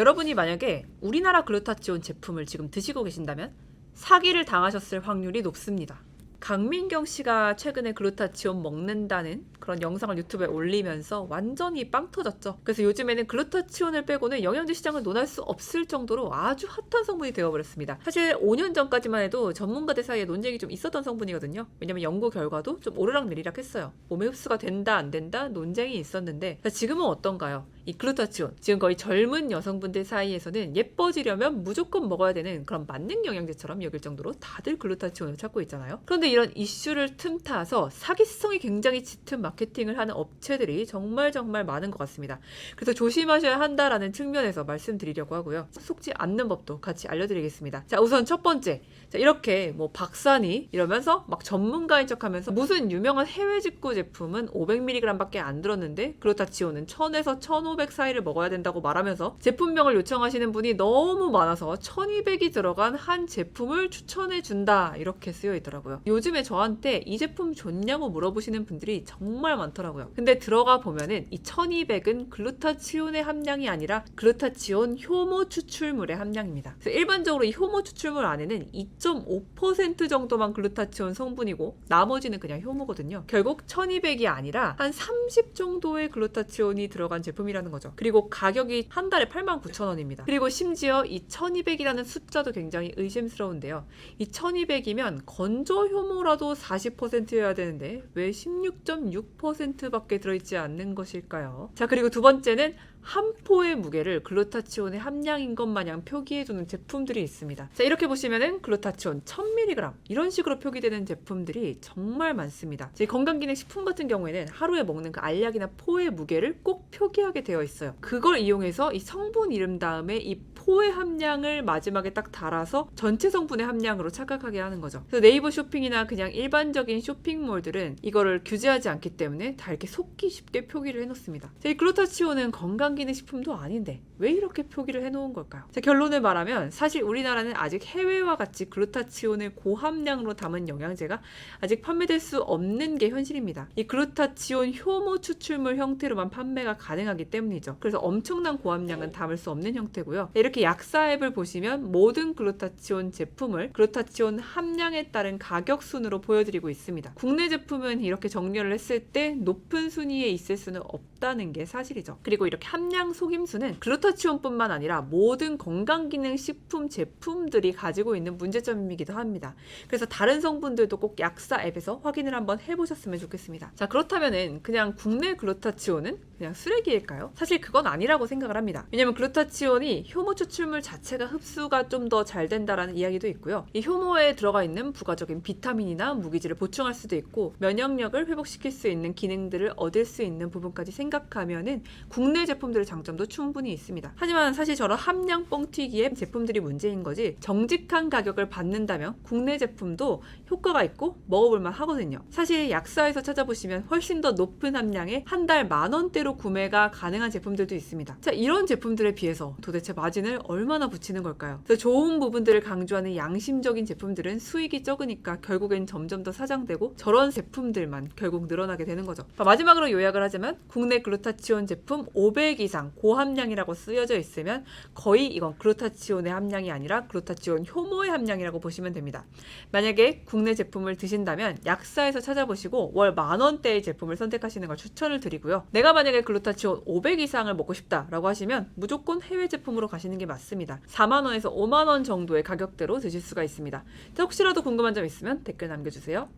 여러분이 만약에 우리나라 글루타치온 제품을 지금 드시고 계신다면 사기를 당하셨을 확률이 높습니다. 강민경 씨가 최근에 글루타치온 먹는다는 그런 영상을 유튜브에 올리면서 완전히 빵 터졌죠. 그래서 요즘에는 글루타치온을 빼고는 영양제 시장을 논할 수 없을 정도로 아주 핫한 성분이 되어버렸습니다. 사실 5년 전까지만 해도 전문가들 사이에 논쟁이 좀 있었던 성분이거든요. 왜냐면 연구 결과도 좀 오르락내리락 했어요. 몸에 흡수가 된다 안 된다 논쟁이 있었는데 자, 지금은 어떤가요? 이 글루타치온 지금 거의 젊은 여성분들 사이에서는 예뻐지려면 무조건 먹어야 되는 그런 만능 영양제처럼 여길 정도로 다들 글루타치온을 찾고 있잖아요. 그런데 이런 이슈를 틈타서 사기성이 굉장히 짙은 마케팅을 하는 업체들이 정말 정말 많은 것 같습니다. 그래서 조심하셔야 한다라는 측면에서 말씀드리려고 하고요. 속지 않는 법도 같이 알려드리겠습니다. 자, 우선 첫 번째. 자, 이렇게 뭐 박사니 이러면서 막 전문가인 척 하면서 무슨 유명한 해외 직구 제품은 500mg밖에 안 들었는데 글루타치온은 1000에서 1500 사이를 먹어야 된다고 말하면서 제품명을 요청하시는 분이 너무 많아서 1200이 들어간 한 제품을 추천해 준다 이렇게 쓰여 있더라고요. 요즘에 저한테 이 제품 좋냐고 물어보시는 분들이 정말 많더라고요. 근데 들어가 보면은 이 1200은 글루타치온의 함량이 아니라 글루타치온 효모 추출물의 함량입니다. 일반적으로 이 효모 추출물 안에는 2.5% 정도만 글루타치온 성분이고 나머지는 그냥 효모거든요. 결국 1200이 아니라 한 30 정도의 글루타치온이 들어간 제품이라는 거죠. 그리고 가격이 한 달에 89,000원입니다. 그리고 심지어 이 1200이라는 숫자도 굉장히 의심스러운데요. 이 1200이면 건조 효모 라도 40%여야 되는데 왜 16.6%밖에 들어있지 않는 것일까요? 자, 그리고 두 번째는 한 포의 무게를 글루타치온의 함량인 것 마냥 표기해주는 제품들이 있습니다. 자, 이렇게 보시면은 글루타치온 1000mg 이런 식으로 표기되는 제품들이 정말 많습니다. 제 건강기능식품 같은 경우에는 하루에 먹는 그 알약이나 포의 무게를 꼭 표기하게 되어 있어요. 그걸 이용해서 이 성분 이름 다음에 이 포의 함량을 마지막에 딱 달아서 전체 성분의 함량으로 착각하게 하는 거죠. 그래서 네이버 쇼핑이나 그냥 일반적인 쇼핑몰들은 이거를 규제하지 않기 때문에 다 이렇게 속기 쉽게 표기를 해놓습니다. 자, 이 글루타치온은 건강 기능식품도 아닌데 왜 이렇게 표기를 해놓은 걸까요? 자, 결론을 말하면 사실 우리나라는 아직 해외와 같이 글루타치온을 고함량으로 담은 영양제가 아직 판매될 수 없는 게 현실입니다. 이 글루타치온 효모 추출물 형태로만 판매가 가능하기 때문이죠. 그래서 엄청난 고함량은 담을 수 없는 형태고요. 이렇게 약사 앱을 보시면 모든 글루타치온 제품을 글루타치온 함량에 따른 가격 순으로 보여드리고 있습니다. 국내 제품은 이렇게 정렬을 했을 때 높은 순위에 있을 수는 없 다는 게 사실이죠. 그리고 이렇게 함량 속임수는 글루타치온뿐만 아니라 모든 건강기능 식품 제품들이 가지고 있는 문제점이기도 합니다. 그래서 다른 성분들도 꼭 약사 앱에서 확인을 한번 해보셨으면 좋겠습니다. 자 그렇다면은 그냥 국내 글루타치온은 그냥 쓰레기일까요? 사실 그건 아니라고 생각을 합니다. 왜냐면 글루타치온이 효모 추출물 자체가 흡수가 좀 더 잘 된다라는 이야기도 있고요. 이 효모에 들어가 있는 부가적인 비타민이나 무기질을 보충할 수도 있고 면역력을 회복시킬 수 있는 기능들을 얻을 수 있는 부분까지 생 각하면은 국내 제품들의 장점도 충분히 있습니다. 하지만 사실 저런 함량 뻥튀기의 제품들이 문제인 거지 정직한 가격을 받는다면 국내 제품도 효과가 있고 먹어볼만 하거든요. 사실 약사에서 찾아보시면 훨씬 더 높은 함량의 한달 만 원대로 구매가 가능한 제품들도 있습니다. 자 이런 제품들에 비해서 도대체 마진을 얼마나 붙이는 걸까요? 그래서 좋은 부분들을 강조하는 양심적인 제품들은 수익이 적으니까 결국엔 점점 더 사장되고 저런 제품들만 결국 늘어나게 되는 거죠. 자, 마지막으로 요약을 하자면 국내 글루타치온 제품 500 이상 고함량이라고 쓰여져 있으면 거의 이건 글루타치온의 함량이 아니라 글루타치온 효모의 함량이라고 보시면 됩니다. 만약에 국내 제품을 드신다면 약사에서 찾아보시고 월 만 원대의 제품을 선택하시는 걸 추천을 드리고요. 내가 만약에 글루타치온 500 이상을 먹고 싶다라고 하시면 무조건 해외 제품으로 가시는 게 맞습니다. 4만 원에서 5만 원 정도의 가격대로 드실 수가 있습니다. 자, 혹시라도 궁금한 점 있으면 댓글 남겨주세요.